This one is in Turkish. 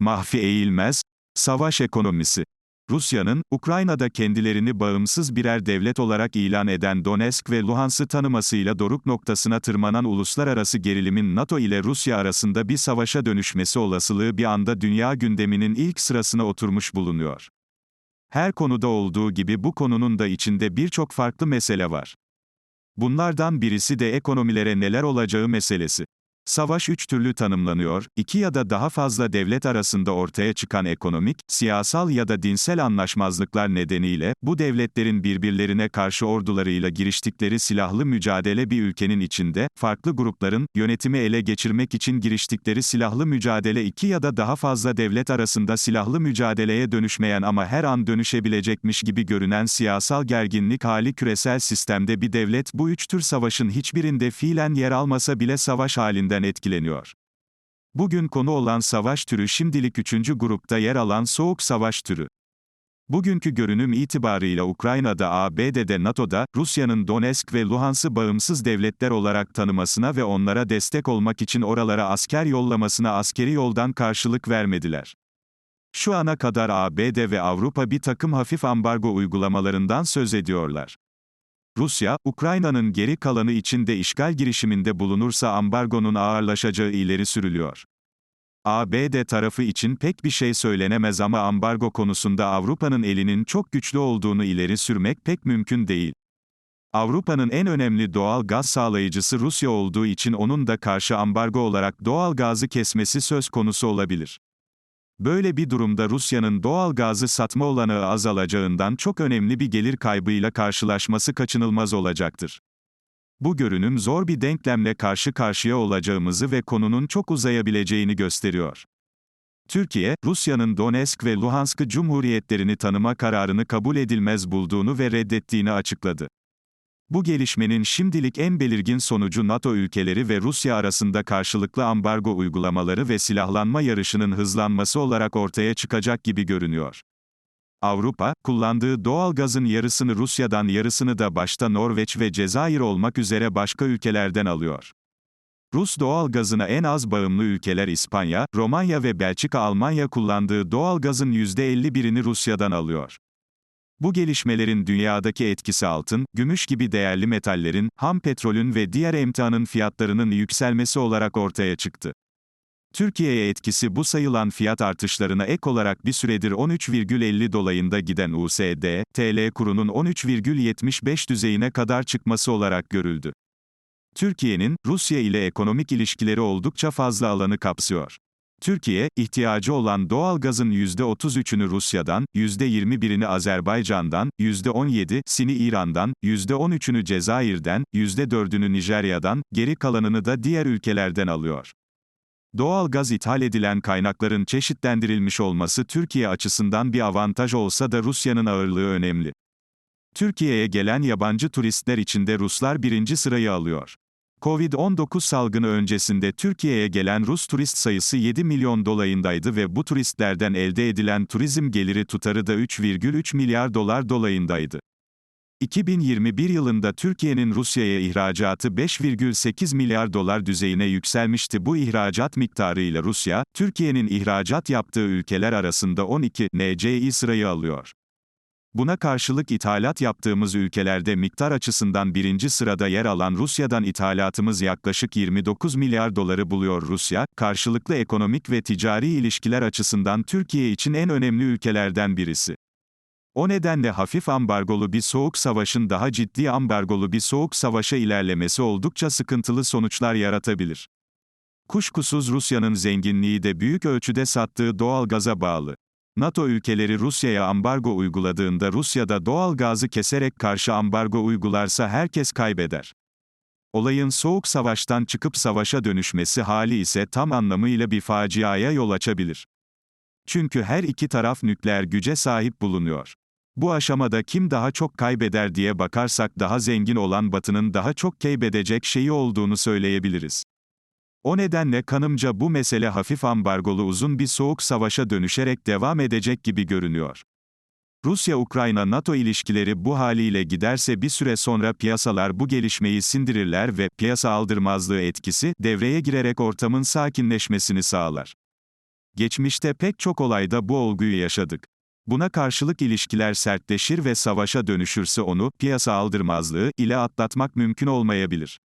Mahfi Eğilmez, Savaş Ekonomisi Rusya'nın, Ukrayna'da kendilerini bağımsız birer devlet olarak ilan eden Donetsk ve Luhansk'ı tanımasıyla doruk noktasına tırmanan uluslararası gerilimin NATO ile Rusya arasında bir savaşa dönüşmesi olasılığı bir anda dünya gündeminin ilk sırasına oturmuş bulunuyor. Her konuda olduğu gibi bu konunun da içinde birçok farklı mesele var. Bunlardan birisi de ekonomilere neler olacağı meselesi. Savaş üç türlü tanımlanıyor, iki ya da daha fazla devlet arasında ortaya çıkan ekonomik, siyasal ya da dinsel anlaşmazlıklar nedeniyle, bu devletlerin birbirlerine karşı ordularıyla giriştikleri silahlı mücadele bir ülkenin içinde, farklı grupların, yönetimi ele geçirmek için giriştikleri silahlı mücadele iki ya da daha fazla devlet arasında silahlı mücadeleye dönüşmeyen ama her an dönüşebilecekmiş gibi görünen siyasal gerginlik hali küresel sistemde bir devlet bu üç tür savaşın hiçbirinde fiilen yer almasa bile savaş halinden etkileniyor. Bugün konu olan savaş türü şimdilik üçüncü grupta yer alan soğuk savaş türü. Bugünkü görünüm itibarıyla Ukrayna'da ABD'de NATO'da, Rusya'nın Donetsk ve Luhansk'ı bağımsız devletler olarak tanımasına ve onlara destek olmak için oralara asker yollamasına askeri yoldan karşılık vermediler. Şu ana kadar ABD ve Avrupa bir takım hafif ambargo uygulamalarından söz ediyorlar. Rusya, Ukrayna'nın geri kalanı için de işgal girişiminde bulunursa ambargonun ağırlaşacağı ileri sürülüyor. ABD tarafı için pek bir şey söylenemez ama ambargo konusunda Avrupa'nın elinin çok güçlü olduğunu ileri sürmek pek mümkün değil. Avrupa'nın en önemli doğal gaz sağlayıcısı Rusya olduğu için onun da karşı ambargo olarak doğal gazı kesmesi söz konusu olabilir. Böyle bir durumda Rusya'nın doğal gazı satma olanağı azalacağından çok önemli bir gelir kaybıyla karşılaşması kaçınılmaz olacaktır. Bu görünüm zor bir denklemle karşı karşıya olacağımızı ve konunun çok uzayabileceğini gösteriyor. Türkiye, Rusya'nın Donetsk ve Luhansk cumhuriyetlerini tanıma kararını kabul edilmez bulduğunu ve reddettiğini açıkladı. Bu gelişmenin şimdilik en belirgin sonucu NATO ülkeleri ve Rusya arasında karşılıklı ambargo uygulamaları ve silahlanma yarışının hızlanması olarak ortaya çıkacak gibi görünüyor. Avrupa, kullandığı doğal gazın yarısını Rusya'dan yarısını da başta Norveç ve Cezayir olmak üzere başka ülkelerden alıyor. Rus doğal gazına en az bağımlı ülkeler İspanya, Romanya ve Belçika Almanya kullandığı doğal gazın %51'ini Rusya'dan alıyor. Bu gelişmelerin dünyadaki etkisi altın, gümüş gibi değerli metallerin, ham petrolün ve diğer emtianın fiyatlarının yükselmesi olarak ortaya çıktı. Türkiye'ye etkisi bu sayılan fiyat artışlarına ek olarak bir süredir 13,50 dolayında giden USD, TL kurunun 13,75 düzeyine kadar çıkması olarak görüldü. Türkiye'nin, Rusya ile ekonomik ilişkileri oldukça fazla alanı kapsıyor. Türkiye, ihtiyacı olan doğal gazın %33'ünü Rusya'dan, %21'ini Azerbaycan'dan, %17'sini İran'dan, %13'ünü Cezayir'den, %4'ünü Nijerya'dan, geri kalanını da diğer ülkelerden alıyor. Doğal gaz ithal edilen kaynakların çeşitlendirilmiş olması Türkiye açısından bir avantaj olsa da Rusya'nın ağırlığı önemli. Türkiye'ye gelen yabancı turistler içinde Ruslar birinci sırayı alıyor. Covid-19 salgını öncesinde Türkiye'ye gelen Rus turist sayısı 7 milyon dolayındaydı ve bu turistlerden elde edilen turizm geliri tutarı da 3,3 milyar dolar dolayındaydı. 2021 yılında Türkiye'nin Rusya'ya ihracatı 5,8 milyar dolar düzeyine yükselmişti. Bu ihracat miktarıyla Rusya, Türkiye'nin ihracat yaptığı ülkeler arasında 12 NCI sırayı alıyor. Buna karşılık ithalat yaptığımız ülkelerde miktar açısından birinci sırada yer alan Rusya'dan ithalatımız yaklaşık 29 milyar doları buluyor Rusya, karşılıklı ekonomik ve ticari ilişkiler açısından Türkiye için en önemli ülkelerden birisi. O nedenle hafif ambargolu bir soğuk savaşın daha ciddi ambargolu bir soğuk savaşa ilerlemesi oldukça sıkıntılı sonuçlar yaratabilir. Kuşkusuz Rusya'nın zenginliği de büyük ölçüde sattığı doğal gaza bağlı. NATO ülkeleri Rusya'ya ambargo uyguladığında Rusya'da doğal gazı keserek karşı ambargo uygularsa herkes kaybeder. Olayın soğuk savaştan çıkıp savaşa dönüşmesi hali ise tam anlamıyla bir faciaya yol açabilir. Çünkü her iki taraf nükleer güce sahip bulunuyor. Bu aşamada kim daha çok kaybeder diye bakarsak daha zengin olan Batı'nın daha çok kaybedecek şeyi olduğunu söyleyebiliriz. O nedenle kanımca bu mesele hafif ambargolu uzun bir soğuk savaşa dönüşerek devam edecek gibi görünüyor. Rusya-Ukrayna-NATO ilişkileri bu haliyle giderse bir süre sonra piyasalar bu gelişmeyi sindirirler ve piyasa aldırmazlığı etkisi devreye girerek ortamın sakinleşmesini sağlar. Geçmişte pek çok olayda bu olguyu yaşadık. Buna karşılık ilişkiler sertleşir ve savaşa dönüşürse onu, piyasa aldırmazlığı ile atlatmak mümkün olmayabilir.